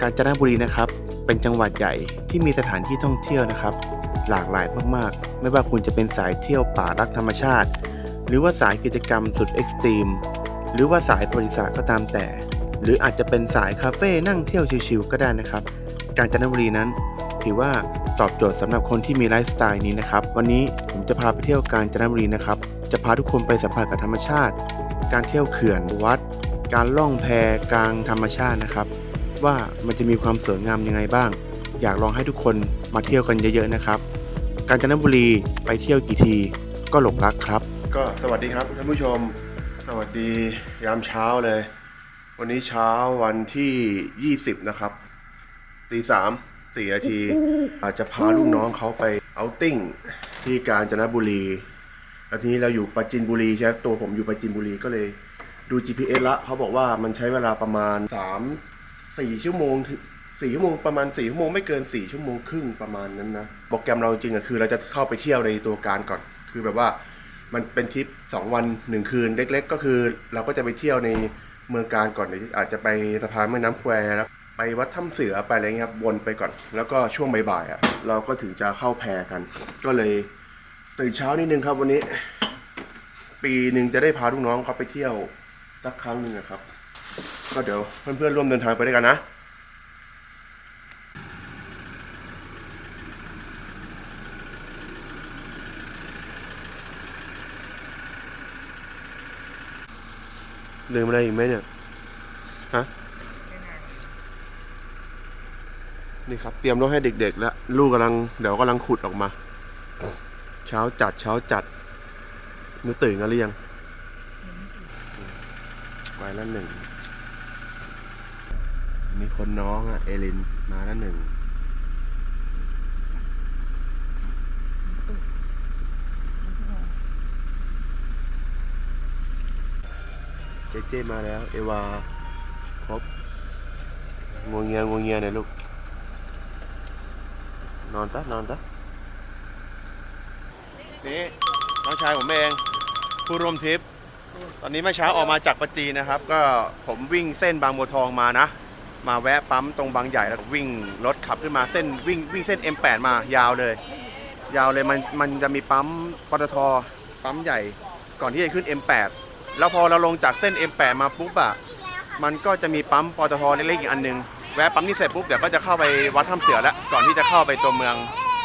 กาญจนบุรีนะครับ เป็นจังหวัดใหญ่ที่มีสถานที่ท่องเที่ยวนะครับ หลากหลายมากๆ ไม่ว่าคุณจะเป็นสายเที่ยวป่ารักธรรมชาติ หรือว่าสายกิจกรรมสุดเอ็กซ์ตรีม หรือว่าสายบริษัทก็ตามแต่ หรืออาจจะเป็นสายคาเฟ่นั่งเที่ยวชิลๆก็ได้นะครับ กาญจนบุรีนั้น ถือว่าตอบโจทย์สำหรับคนที่มีไลฟ์สไตล์นี้นะครับ วันนี้ผมจะพาไปเที่ยวกาญจนบุรีนะครับ จะพาทุกคนไปสัมผัสกับธรรมชาติ การเที่ยวเขื่อนวัด การล่องแพกลางธรรมชาตินะครับ ว่ามันจะมีความสวยงามยังไงบ้าง อยากลองให้ทุกคนมาเที่ยวกันเยอะๆนะครับ กาญจนบุรีไปเที่ยวกี่ทีก็หลงรักครับ ก็สวัสดีครับท่านผู้ชม สวัสดียามเช้าเลย วันนี้เช้าวันที่ 20 นะครับตีสามสี่นาที อาจจะพาลูกน้องเขาไปเอาติ้งที่กาญจนบุรีแล้วทีนี้เราอยู่ปราจินบุรีใช่ไหมตัวผมอยู่ปราจินบุรีก็เลยดู GPS ละเขาบอกว่ามันใช้เวลาประมาณ3 4ชั่วโมงถึง4ชั่วโมงประมาณ4ชั่วโมงไม่เกิน4ชั่วโมงครึ่งประมาณนั้นนะโปรแกรมเราจริงอะคือเราจะเข้าไปเที่ยวในตัวการก่อน คือแบบว่ามันเป็นทริป2วัน1คืนเล็ก ๆ ก็คือ เราก็จะไปเที่ยวในเมืองการก่อนอาจจะไปสะพานแม่น้ำแควแล้วไปวัดถ้ำเสือไปอะไรเงี้ยครับวนไปก่อน แล้วก็ช่วงบ่ายๆอะเราก็ถึงจะเข้าแพกัน ก็เลยตื่นเช้านิดนึงครับวันนี้ ปีหนึ่งจะได้พาลูกน้องเขาไปเที่ยวสักครั้งหนึ่งนะครับ ก็เดี๋ยวเพื่อนๆร่วมเดินทางไปด้วยกันนะลืมอะไรอีกไหมเนี่ย ฮะ นี่ครับ เตรียมรถให้เด็กๆแล้ว ลูกกำลัง เดี๋ยวกำลังขุดออกมา เช้าจัด เช้าจัดหนูตื่นกันหรือยัง ไปแล้วหนึ่ง คนน้องอะเอลินมาแล้วหนึ่งเจเจมาแล้ว เอวาครบงวงเงียงวงเงียหน่อยลูก นอนซะนอนซะนี่น้องชายผมเองผู้ร่วมทริป ตอนนี้เมื่อเช้าออกมาจากประจีนนะครับ ก็ผมวิ่งเส้นบางบัวทองมานะ มาแวะปั๊มตรงบางใหญ่แล้วก็วิ่งรถขับขึ้นมาเส้นวิ่งวิ่งเส้น M8 มายาวเลย ยาวเลยมันมันจะมีปั๊มปตทปั๊มใหญ่ก่อนที่จะขึ้น M8 แล้วพอเราลงจากเส้น M8 มาปุ๊บอะมันก็จะมีปั๊มปตทเล็กๆอีกอันหนึงแวะปั๊มนี้เสร็จปุ๊บเดี๋ยวก็จะเข้าไปวัดถ้ำเสือแล้วก่อนที่จะเข้าไปตัวเมือง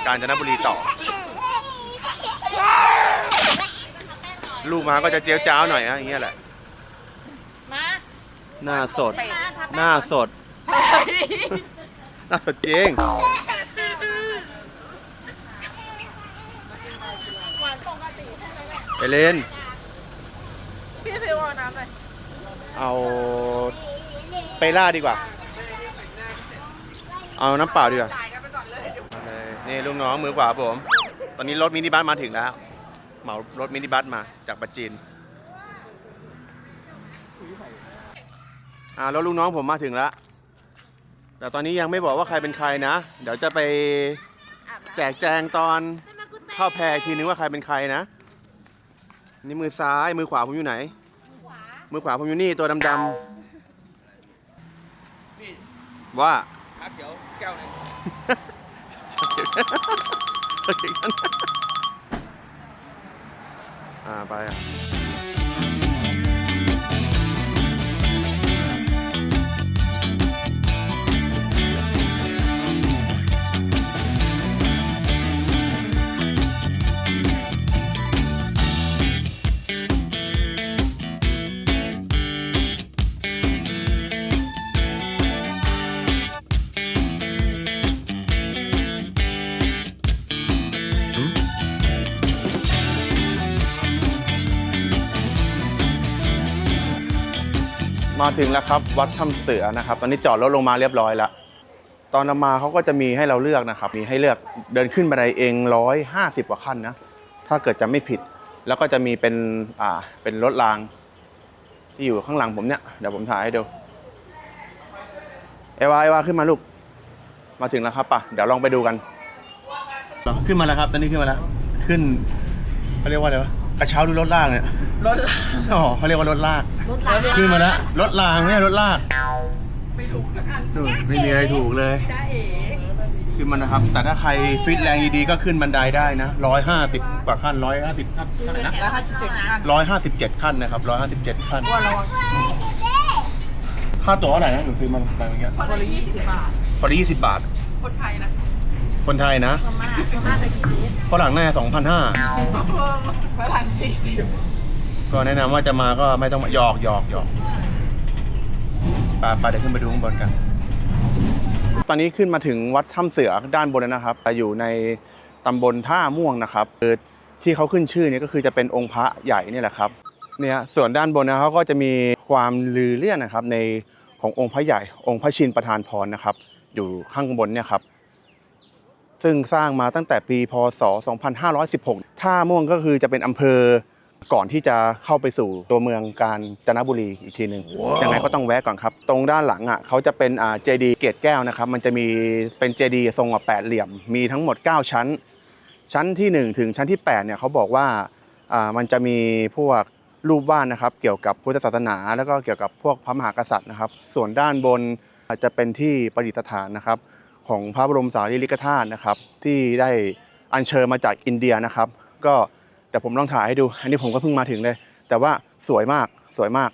กาญจนบุรีต่อ ลูกมาก็จะเจียวจ้าวหน่อยนะอย่างเงี้ยแหละ มา หน้าสดเป็ดหน้าสดห น้าสดจริงหวานปกติใช่ไหมแม่เอเลน พี่พิวเอาน้ำเลยเอาเปล่าดีกว่า เอาน้ำเปล่าดีกว่า จ่ายกันไปก่อนเลย นี่ลูกน้องมือขวาผม ตอนนี้รถมินิบัสมาถึงแล้ว เหมารถมินิบัสมาจากปัจจีนอ่ารถลูกน้องผมมาถึงแล้ว แต่ตอนนี้ยังไม่บอกว่าใครเป็นใครนะ เดี๋ยวจะไปแจกแจงตอนเข้าแพรอีกทีนึงว่าใครเป็นใครนะ นี่มือซ้ายมือขวาผมอยู่ไหน มือขวาผมอยู่นี่ตัวดำๆว่าชาเขียวแก้วหนึงชอบเขียนชอบเขียนกันอ่าไปอะ มาถึงแล้วครับ วัดถ้ำเสือนะครับ ตอนนี้จอดรถลงมาเรียบร้อยแล้วตอนมาเขาก็จะมีให้เราเลือกนะครับ มีให้เลือกเดินขึ้นบันไดเองร้อยห้าสิบกว่าขั้นนะ ถ้าเกิดจะไม่ผิด แล้วก็จะมีเป็นอ่าเป็นรถราง ที่อยู่ข้างหลังผมเนี่ย เดี๋ยวผมถ่ายให้ดู เอวาเอวาขึ้นมาลูก มาถึงแล้วครับป่ะ เดี๋ยวลองไปดูกัน ขึ้นมาแล้วครับ ตอนนี้ขึ้นมาแล้ว ขึ้นเขาเรียกว่าอะไรวะ กระเช้าดูรถลากเนี่ย รถลาอ๋อเขาเรียกว่ารถลาก รถลาขึ้นมาแล้ว รถรางไม่ใช่รถลากไม่ถูกสักอันดูไม่มีอะไรถูกเลยจ้าเอ๋ขึ้นมันนะครับ แต่ถ้าใครฟิตแรงดีๆก็ขึ้นบันไดได้นะร้อยห้าสิบกว่าขั้นร้อยห้าสิบขั้นเท่าไหร่นะแล้วห้าสิบเจ็ดขั้นร้อยห้าสิบเจ็ดขั้นนะครับร้อยห้าสิบเจ็ดขั้นว่าระวังค่าตั๋วเท่าไหร่นะหนูซื้อมาไปเมื่อกี้คนละยี่สิบบาทพอดียี่สิบบาทคนไทยนะ คนไทยนะพม่าพม่าไปกี่เมตรฝรั่งแน่สองพันห้าฝรั่งสี่สิบก็แนะนำว่าจะมาก็ไม่ต้องมาหยอกหยอกหยอกไปไปเดี๋ยวขึ้นไปดูข้างบนกัน ตอนนี้ขึ้นมาถึงวัดถ้ำเสือด้านบนแล้วนะครับ อยู่ในตำบลท่าม่วงนะครับคือที่เขาขึ้นชื่อเนี่ยก็คือจะเป็นองค์พระใหญ่นี่แหละครับ เนี่ยส่วนด้านบนนะเขาก็จะมีความลือเลี่ยนนะครับในขององค์พระใหญ่องค์พระชินประธานพรนะครับ อยู่ข้างบนเนี่ยครับ ซึ่งสร้างมาตั้งแต่ปีพศ 2516 ท่าม่วงก็คือจะเป็นอำเภอก่อนที่จะเข้าไปสู่ตัวเมืองกาญจนบุรีอีกทีหนึ่งยังไงก็ต้องแวะก่อนครับ ตรงด้านหลังอะเขาจะเป็นอ่าเจดีเกตแก้วนะครับ มันจะมีเป็นเจดีทรงแบบแปดเหลี่ยม มีทั้งหมด 9 ชั้น ชั้นทีหนึ่1 ถึงชั้นที่8เนี่ยเขาบอกว่าอ่ามันจะมีพวกรูปวาดนะครับ เกี่ยวกับพุทธศาสนา แล้วก็เกี่ยวกับพวกพระมหากษัตริย์นะครับ ส่วนด้านบนอาจจะเป็นที่ประดิษฐานนะครับ ของพระบรมสารีริกธาตุนะครับ ที่ได้อัญเชิญมาจากอินเดียนะครับ ก็เดี๋ยวผมลองถ่ายให้ดู อันนี้ผมก็เพิ่งมาถึงเลย แต่ว่าสวยมากสวยมาก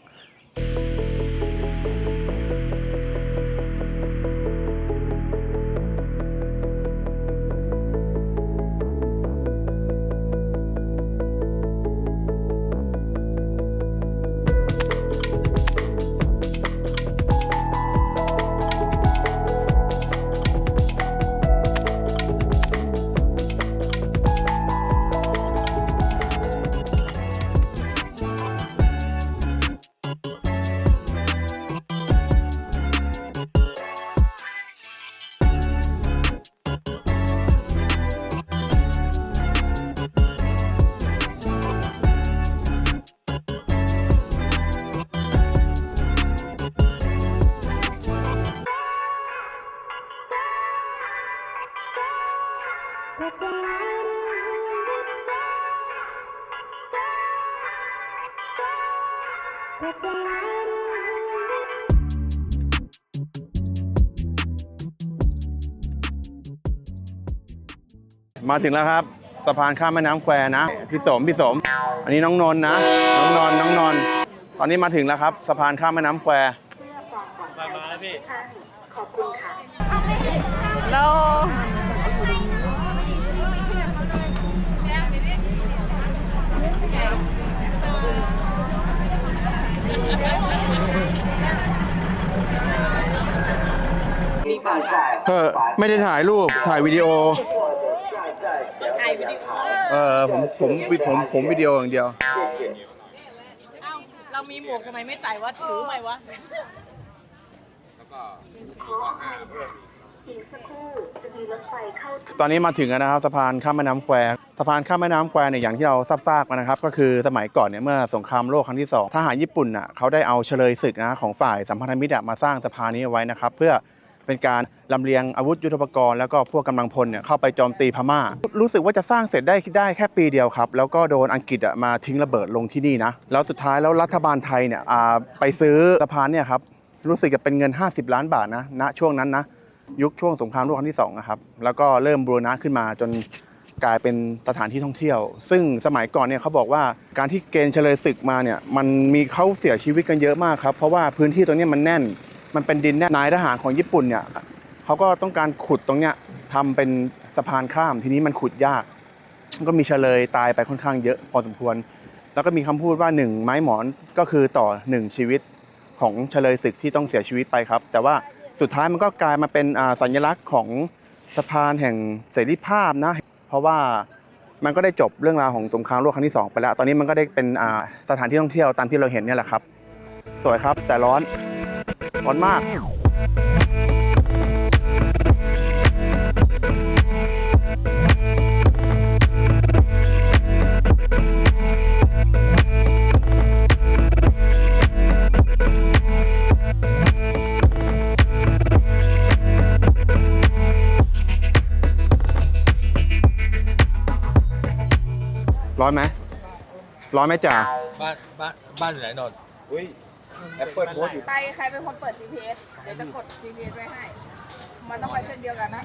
มาถึงแล้วครับสะพานข้ามแม่น้ำแควนะพี่สมพี่สม อันนี้น้องนนท์นะ น้องนนท์น้องนนท์ตอนนี้มาถึงแล้วครับสะพานข้ามแม่น้ำแควแล้วเออไม่ได้ถ่ายรูปถ่ายวิดีโอ ถ่ายวิดีโอเออผมผมผมผมวิดีโออย่างเดียว เอ้าเรามีหมวกทำไมไม่ใส่วะถือไหมวะ อีกสักครู่จะมีรถไฟเข้า ตอนนี้มาถึงแล้วนะครับสะพานข้ามแม่น้ำแควสะพานข้ามแม่น้ำแควเนี่ยอย่างที่เราทราบๆกันนะครับ ก็คือสมัยก่อนเนี่ยเมื่อสงครามโลกครั้งที่สองทหารญี่ปุ่นอะเขาได้เอาเฉลยศึกนะของฝ่ายสัมพันธมิตรอะมาสร้างสะพานนี้เอาไว้นะครับ เพื่อ เป็นการลำเลียงอาวุธยุทโธปกรณ์แล้วก็พวกกำลังพลเนี่ยเข้าไปโจมตีพม่า รู้สึกว่าจะสร้างเสร็จได้ได้แค่ปีเดียวครับ แล้วก็โดนอังกฤษมาทิ้งระเบิดลงที่นี่นะ แล้วสุดท้ายแล้วรัฐบาลไทยเนี่ยไปซื้อสะพานเนี่ยครับรู้สึกจะเป็นเงิน 50 ล้านบาทนะณช่วงนั้นนะยุคช่วงสงครามโลกครั้งที่2นะครับแล้วก็เริ่มบูรณะขึ้นมาจนกลายเป็นสถานที่ท่องเที่ยว ซึ่งสมัยก่อนเนี่ยเขาบอกว่าการที่เกณฑ์เฉลยศึกมาเนี่ยมันมีเขาเสียชีวิตกันเยอะมากครับเพราะว่าพื้นที่ตรงนี้มันแน่น มันเป็นดินแน่นนายทหารของญี่ปุ่นเนี่ยเขาก็ต้องการขุดตรงเนี้ยทำเป็นสะพานข้ามทีนี้มันขุดยากก็มีเฉลยตายไปค่อนข้างเยอะพอสมควร แล้วก็มีคำพูดว่าหนึ่งไม้หมอนก็คือต่อหนึ่งชีวิตของเฉลยศึกที่ต้องเสียชีวิตไปครับ แต่ว่าสุดท้ายมันก็กลายมาเป็นอ่าสัญลักษณ์ของสะพานแห่งเสรีภาพนะ เพราะว่ามันก็ได้จบเรื่องราวของสงครามโลกครั้งที่ 2 ไปแล้ว ตอนนี้มันก็ได้เป็นอ่าสถานที่ท่องเที่ยวตามที่เราเห็นนี่แหละครับ สวยครับแต่ร้อน ร้อนมากร้อนไหมร้อนไหมจ่าบ้านบ้านบ้านอยู่ไหนนนท์ อุ้ยแอปเปิลโพสต์อยู่ใครใครเป็นคนเปิด GPS เดี๋ยวจะกด GPS ไว้ให้ มันต้องไปเส้นเดียวกันนะ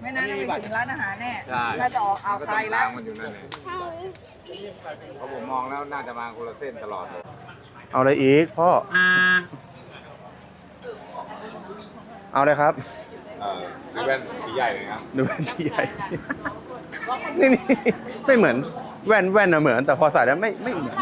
ไม่น่าจะไปถึงร้านอาหารแน่ใช่ น่าจะออกอ่าวก็ไทต้องยแล้ตาวมมันอยู่นั่นแหละเพราะผมมองแล้วน่าจะมาคนละเส้นตลอดเลยเอาอะไรอีกพ่อ เอาเลยครับเออซื้อแว่นสีใหญ่เลยครับดูแว่นที่ใหญ่ นี่นี่ไม่เหมือนแว่นแว่นอะเหมือน แต่พอใส่แล้วไม่ไม่เหมือน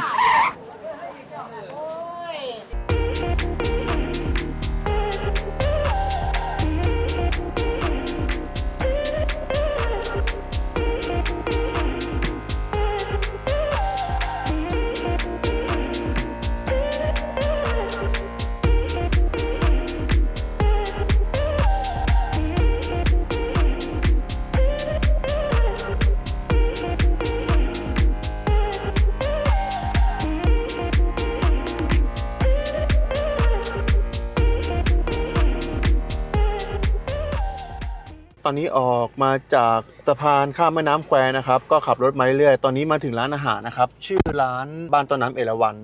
ตอนนี้ออกมาจากสะพานข้ามแม่น้ำแควนะครับ ก็ขับรถมาเรื่อยๆ ตอนนี้มาถึงร้านอาหารนะครับ ชื่อร้านบ้านต้นน้ำเอราวัน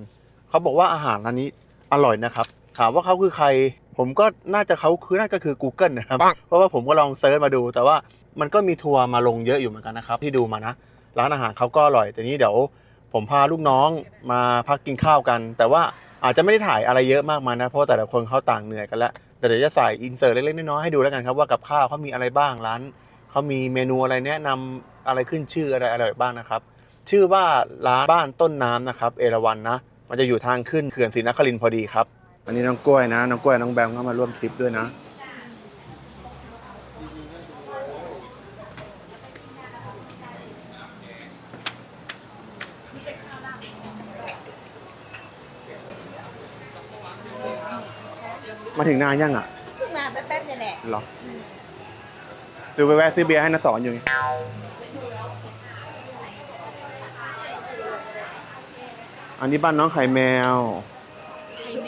เขาบอกว่าอาหารร้านนี้อร่อยนะครับ ถามว่าเขาคือใคร ผมก็น่าจะเขาคือน่าจะคือ Google นะครับ เพราะว่าผมก็ลองเซิร์ชมาดู แต่ว่ามันก็มีทัวร์มาลงเยอะอยู่เหมือนกันนะครับ ที่ดูมานะ ร้านอาหารเขาก็อร่อย แต่นี้เดี๋ยวผมพาลูกน้องมาพักกินข้าวกัน แต่ว่าอาจจะไม่ได้ถ่ายอะไรเยอะมากมายนะ เพราะว่าแต่ละคนเขาต่างเหนื่อยกันแล้ว แต่เดี๋ยวจะใส่อินเสิร์ตเล็กๆน้อยๆให้ดูแล้วกันครับว่ากับข้าวเขามีอะไรบ้างร้านเขามีเมนูอะไรแนะนำอะไรขึ้นชื่ออะไรอร่อยบ้างนะครับ ชื่อว่าร้านบ้านต้นน้ำนะครับเอราวันนะ มันจะอยู่ทางขึ้นเขื่อนศรีนครินทร์พอดีครับวันนี้น้องกล้วยนะน้องกล้วยน้องแบมก็มาร่วมทริปด้วยนะ มาถึงนานยังอะเพิ่งมาแป๊บๆเนี่ยแหละเหรอดูไปแวะซื้อเบียร์ให้นาสอนอยู่ไงอันนี้บ้านน้องไข่แมว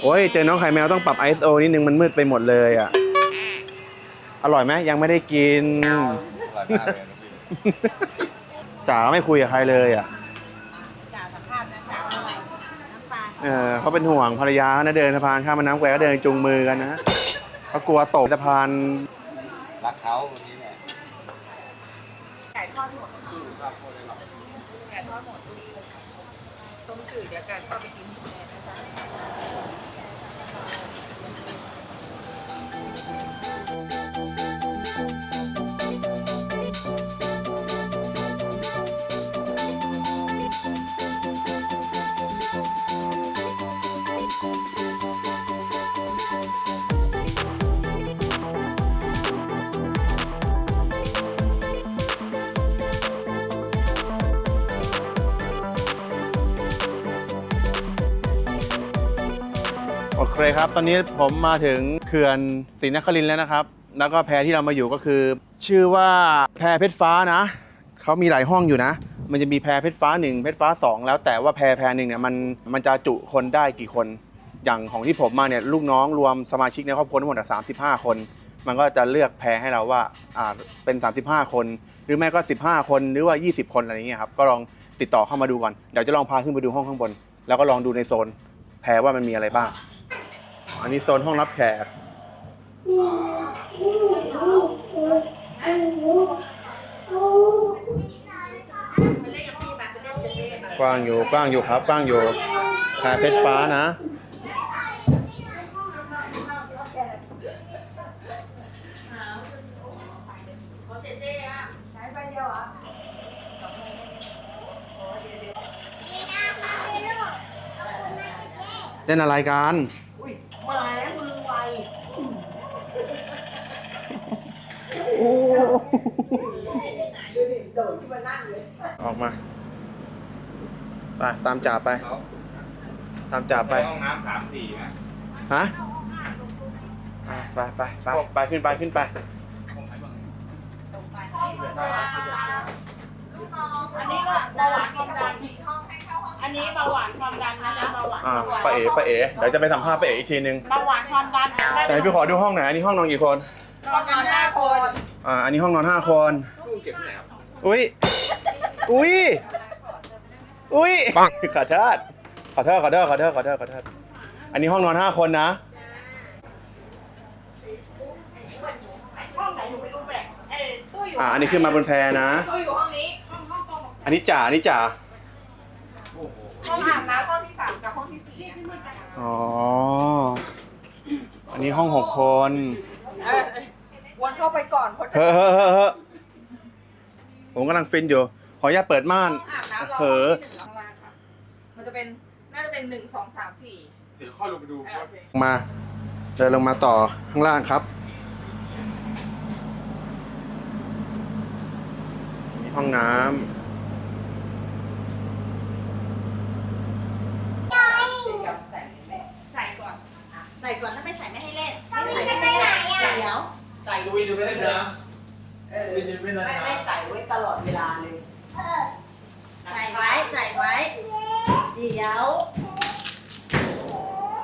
โอ้ยเจอน้องไข่แมวต้องปรับ ISO นิดนึงมันมืดไปหมดเลยอะ อร่อยไหมยังไม่ได้กิน อร่อยมากเลยนะพี่ จ๋าไม่คุยกับใครเลยอะ จ่าสัมภาษณ์นะจ่าเท่าไหร่น้ำปลา เออเขาเป็นห่วงภรรยานะเดินสะพานข้ามแม่น้ำแควก็เดินจูงมือกันนะเขากลัวตกสะพานรักเขา โอเครับ ตอนนี้ผมมาถึงเขื่อนศรีนครินทร์แล้วนะครับ แล้วก็แพรที่เรามาอยู่ก็คือ ชื่อว่าแพรเพชรฟ้านะ เขามีหลายห้องอยู่นะ มันจะมีแพรเพชรฟ้าหนึ่งเพชรฟ้าสองแล้วแต่ว่าแพรแพรหนึ่งเนี่ยมันมันจะจุคนได้กี่คน อย่างของที่ผมมาเนี่ยลูกน้องรวมสมาชิกในครอบครัวทั้งหมดสามสิบห้าคน มันก็จะเลือกแพรให้เราว่าอ่าเป็น 35 คน หรือไม่ก็ 15 คนหรือว่า 20 คนอะไรอย่างเงี้ยครับ ก็ลองติดต่อเข้ามาดูก่อน เดี๋ยวจะลองพาขึ้นไปดูห้องข้างบน แล้วก็ลองดูในโซนแพรว่ามันมีอะไรบ้าง อันนี้โซนห้องรับแขก กว้างอยู่กว้างอยู่ครับกว้างอยู่แพรเพชรฟ้านะ เล่นอะไรกัน มาแล้วมือไว โอ้ออกมา ไป ตามจ่าไปเขาตามจ่าไป ห้องน้ำสามสี่นะฮะอะไปไปไปไปขึ้นไปขึ้นไป อันนี้ก็เบาหวานความดันอันนี้เบาหวานความดันนะจ๊ะเบาหวานอ่าป้าเอ๋ป้าเอ๋เดี๋ยวจะไปสัมภาษณ์ป้าเอ๋อีกทีนึง เบาหวานความดันแต่พี่ขอดูห้องหน่อยอันนี้ห้องนอนกี่คน ความดันห้าคนอ่าอันนี้ห้องนอนห้าคนอุ้ยอุ้ยอุ้ยขอโทษขอโทษขอโทษขอโทษขอโทษขอโทษอันนี้ห้องนอนห้าคนนะอ่าอันนี้ขึ้นมาบนแพนะ ตู้อยู่ห้องนี้ อันนี้จ่าอันนี้จ่าห้องอาบน้ำห้องที่สามกับห้องที่สี่อะอ๋ออันนี้ห้องหกคน เออ วนเข้าไปก่อนคนจะเฮ้อเฮ้อเฮ้อเฮ้อผมกำลังฟินอยู่ ขออนุญาตเปิดม่าน อาบน้ำเราเผลห้องอที่หนึ่งข้างล่างค่ะ มันจะเป็นน่าจะเป็นหนึ่งสองสามสี่เดี๋ยวค่อยลงไปดูเออโอเคมาเดินลงมาต่อข้างล่างครับ มีห้องน้ำใส่ใส่ก่อนอะใส่ก่อนถ้าไม่ใส่ไม่ให้เล่น ไม่ใส่ไม่ให้เล่นเดี๋ยว ใส่ลุยดูไม่ได้นะเออลุยดูไม่ได้ไม่นะไม่ใส่ไว้ตลอดเวลาเลย ใส่ไว้ใส่ไว้เดี๋ยว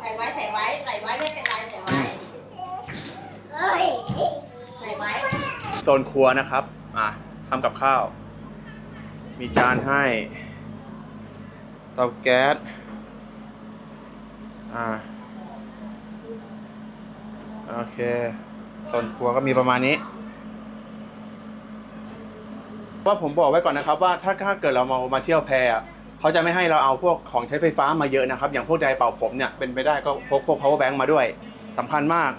ใส่ไว้ใส่ไว้ใส่ไว้ไม่เป็นไรใส่ไว้ใส่ไว้ โซนครัวนะครับอะทำกับข้าว มีจานให้ เตาแก๊ส อ่า โอเค โซนครัวก็มีประมาณนี้ ว่าผมบอกไว้ก่อนนะครับว่าถ้าถ้าเกิดเรามามาเที่ยวแพอะเขาจะไม่ให้เราเอาพวกของใช้ไฟฟ้ามาเยอะนะครับ อย่างพวกไดร์เป่าผมเนี่ยเป็นไปได้ก็พกพวก power bank มาด้วยสำคัญมาก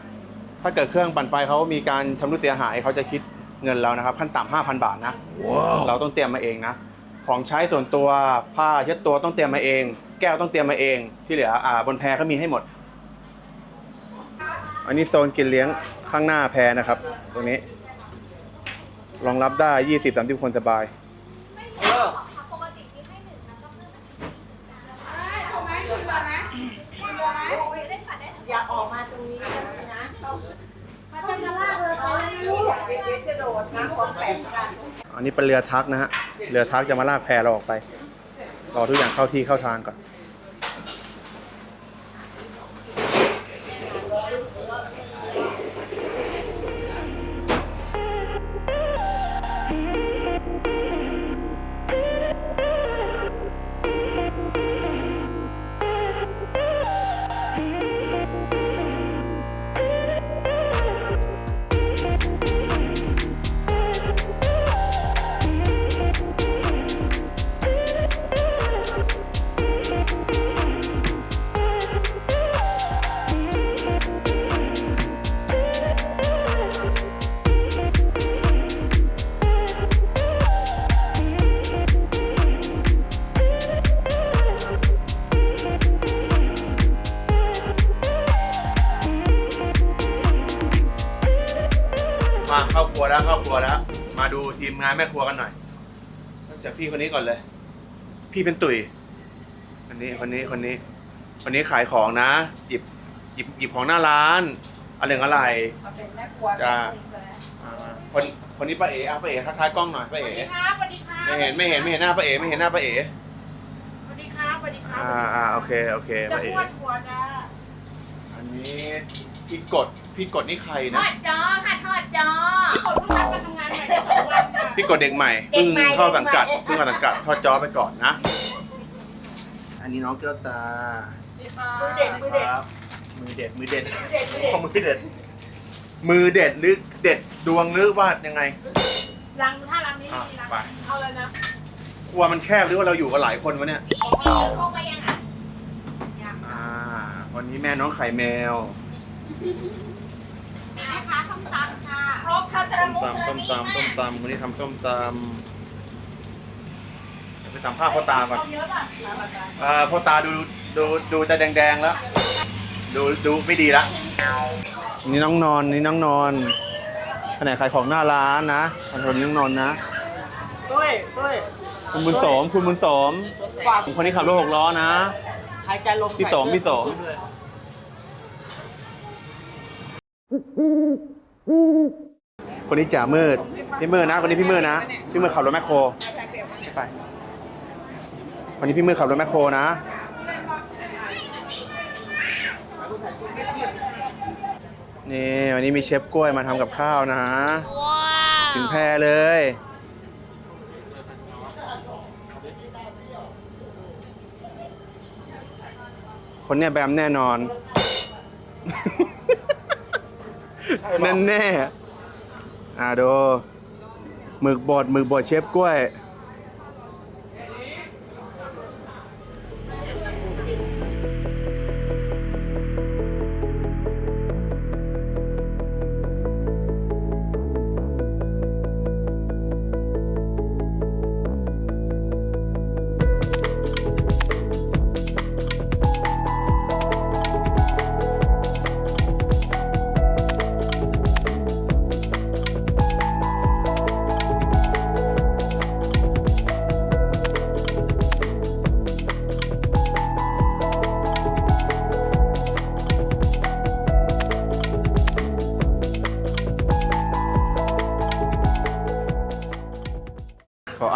ถ้าเกิดเครื่องปั่นไฟเขามีการชำรุดเสียหายเขาจะคิดเงินเรานะครับขั้นต่ำห้าพันบาทนะเราต้องเตรียมมาเองนะของใช้ส่วนตัวผ้าเช็ดตัวต้องเตรียมมาเอง แก้วต้องเตรียมมาเอง ที่เหลืออ่าบนแพเขามีให้หมด อันนี้โซนกินเลี้ยงข้างหน้าแพรนะครับ ตรงนี้ รองรับได้20-30คนสบาย เอออย่าออกมาตรงนี้นะนะเดี๋ยวจะโดดนะของแปลกกันอันนี้เป็นเรือทักนะฮะ เรือทักจะมาลากแพเราออกไป รอทุกอย่างเข้าที่เข้าทางก่อน รัวแล้วเข้าครัวแล้ว มาดูทีมงานแม่ครัวกันหน่อยเริ่มจากพี่คนนี้ก่อนเลย พี่เป็นตุ๋ยคนนี้คนนี้คนนี้คนนี้ขายของนะ หยิบหยิบหยิบของหน้าร้านอะไรอะไร มาเป็นแม่ครัวจ้า อ่าคนคนนี้ป้าเอ๋อะป้าเอ๋ทักทายกล้องหน่อยป้าเอ๋ครับสวัสดีครับไม่เห็นไม่เห็นไม่เห็นหน้าป้าเอ๋ไม่เห็นหน้าป้าเอ๋สวัสดีครับสวัสดีครัอ่าอ่าโอเคโอเคจะป้าเอ๋พวดหัวจ้าอันนี้ พี่กดพี่กดนี่ใครทนะ อดจอค่ะทอดจอ คนเพิ่งรับมาทำงานใหม่ได้สองวันค่ะพี่กดเด็กใหม่เด็เพิ่งกใหม่เข้าสังกัดเด็กใหม่ เพิ่งเข้าสังกัดทอดจอไปก่อนนะ อันนี้น้องเจ้าตามือเด็ดมือเด็ดครับมือเด็ดมือเด็ดเด็ดเด็ดอ๋อมือเด็ด มือเด็ดหรือเด็ดดวงหรือว่ายังไงรังถ้ารังนี้อะมีรังไปเอาเลยนะครัวมันแคบหรือว่าเราอยู่กันหลายคนวะเนี่ยเข้าไปยังอะอ่าวันนี้แม่น้องไข่แมว แม่ค้าส้มตำค่ะครกคาตาส้รามมุตำส้มตำส้มตำวันนี้ทำส้มตำเดี๋ยวไปสัมภาษณ์พ่อตาก่อนเอาเยอะป่ะเอ่อพ่อตาดูดูดูจะแดงๆแล้ว ดูดูไม่ดีละนี่น้องนอนนี่น้องนอนแผนกขายของหน้าร้านนะคนนี้น้องนอนนะ ด้วยด้วยคุณบุญโสมคุณบุญโสมฝากคนนี้ขับรถหกล้อนะ หายใจลมพี่โสมพี่โสม คนนี้จ่ามืดพี่มืดนะ คนนี้พี่มืดนะ พี่มืดขับรถแมคโครแพ็คเดียวกันเนี่ยไปวันนี้พี่มือขับรถแมคโครนะ นี่วันนี้มีเชฟกล้วยมาทำกับข้าวนะถึงแพรเลยคคนเนี้ยแบมแน่นอน แน่แน่ๆอ่าดูหมึกบดหมึกบดเชฟกล้วย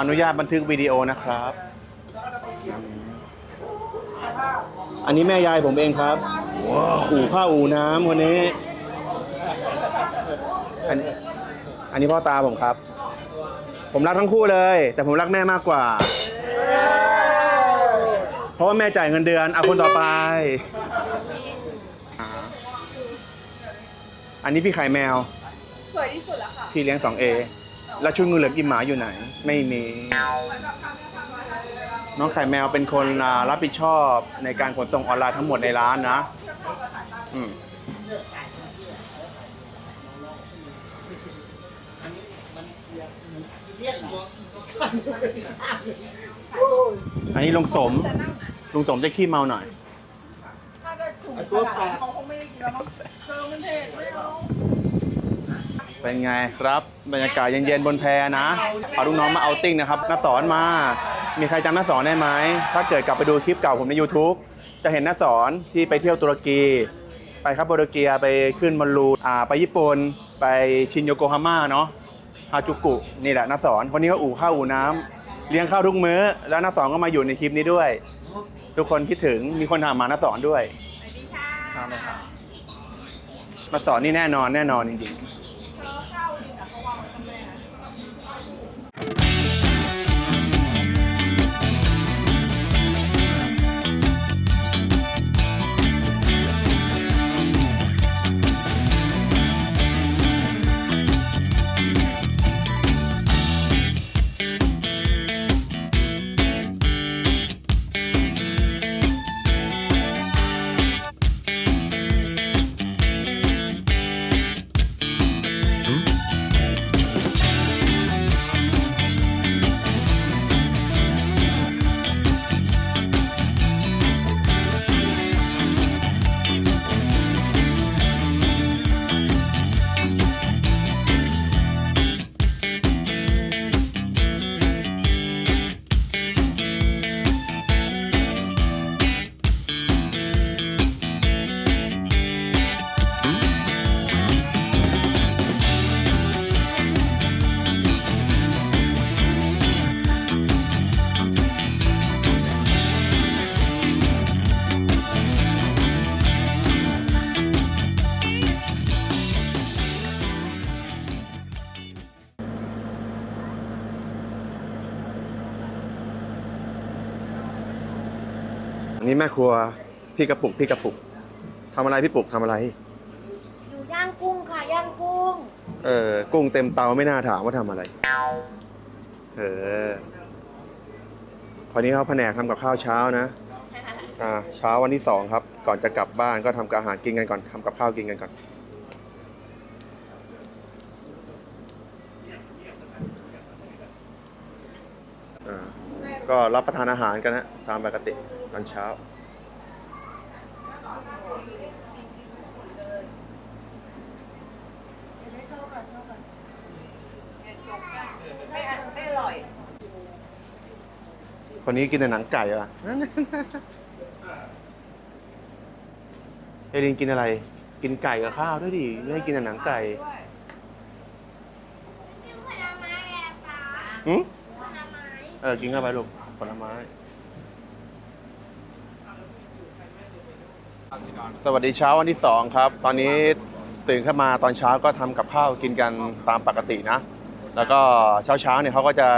ออนุญาตบันทึกวิดีโอนะครับ อันนี้แม่ยายผมเองครับอู่ข้าวอู่น้ำคนนี้ อันอันนี้พ่อตาผมครับ ผมรักทั้งคู่เลย แต่ผมรักแม่มากกว่า เพราะว่าแม่จ่ายเงินเดือนเอาคนต่อไปอ่าอันนี้พี่ไข่แมว สวยที่สุดแล้วค่ะ พี่เลี้ยง 2A แล้วชุดงูเหลือมกินหมาอยู่ไหน ไม่มี น้องไข่แมวเป็นคนรับผิดชอบในการขนส่งออนไลน์ทั้งหมดในร้านนะอืมอันนี้ลุงสมลุงสมจะขี้เมาหน่อยถ้าเกิดถุงตัวแตกเขาคงไม่ได้กินแล้วมั้งเจอมันเผ็ดไม่เอา เป็นไงครับบรรยากาศเย็นๆบนแพนะพาลูกน้องมาเอาติ้งนะครับน้าสอนมา มีใครจำน้าสอนได้ไหมถ้าเกิดกลับไปดูคลิปเก่าผมใน YouTube จะเห็นน้าสอนที่ไปเที่ยวตุรกี ไปครับโบโดเกียไปขึ้นบอลลูนอ่าไปญี่ปุ่นไปชินโยโกฮาม่าเนาะฮาจูกุนี่แหละน้าสอนคนนี้ก็อู่ข้าวอู่น้ำเลี้ยงข้าวทุกมื้อ แล้วน้าสอนก็มาอยู่ในคลิปนี้ด้วย ทุกคนคิดถึงมีคนถามมาน้าสอนด้วยสวัสดีค่ะครับครับน้าสอนนี่แน่นอนแน่นอนจริงๆ นนี้แม่ครัวพี่กระปุกพี่กระปุกทำอะไรพี่ปุกทำอะไร อยู่ย่างกุ้งค่ะย่างกุ้ง เออกุ้งเต็มเตาไม่น่าถามว่าทำอะไร เออคนนี้เขาแผนกทำกับข้าวเช้านะ อ่า เช้าวันที่สองครับ ก่อนจะกลับบ้านก็ทำกับอาหารกินกันก่อนทำกับข้าวกินกันก่อน อ่า ก็รับประทานอาหารกันนะตามปกติ ตอนเช้า ไม่อไม่อร่อย คนนี้กินแต่หนังไก่เหรอเอลินกินอะไร กินไก่กับข้าวด้วยดิ ไม่ให้กินแต่หนังไก่หืมเออ กินเข้าไปลูกผลไม้ สวัสดีเช้าวันที่สองครับ ตอนนี้ตื่นขึ้นมาตอนเช้าก็ทำกับข้าวกินกันตามปกตินะ แล้วก็เช้าเช้าเนี่ยเขาก็จะ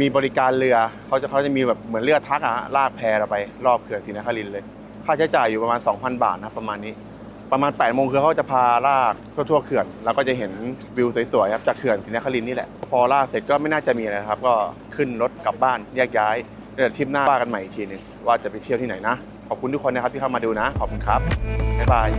มีบริการเรือเขาจะเขาจะมีแบบเหมือนเรือทักอะลากแพเราไป รอบเขื่อนศรีนครินเลย ค่าใช้จ่ายอยู่ประมาณ 2,000 บาทนะประมาณนี้ ประมาณ8โมงคือเขาจะพาลากทั่วๆเขื่อน แล้วก็จะเห็นวิวสวยๆครับจากเขื่อนศรีนครินนี่แหละ พอลากเสร็จก็ไม่น่าจะมีอะไรนะครับ ก็ขึ้นรถกลับบ้านแยกย้ายเดี๋ยวทริปหน้าว่ากันใหม่อีกทีหนึงว่าจะไปเที่ยวที่ไหนนะ ขอบคุณทุกคนนะครับที่เข้ามาดูนะ ขอบคุณครับ บ๊ายบาย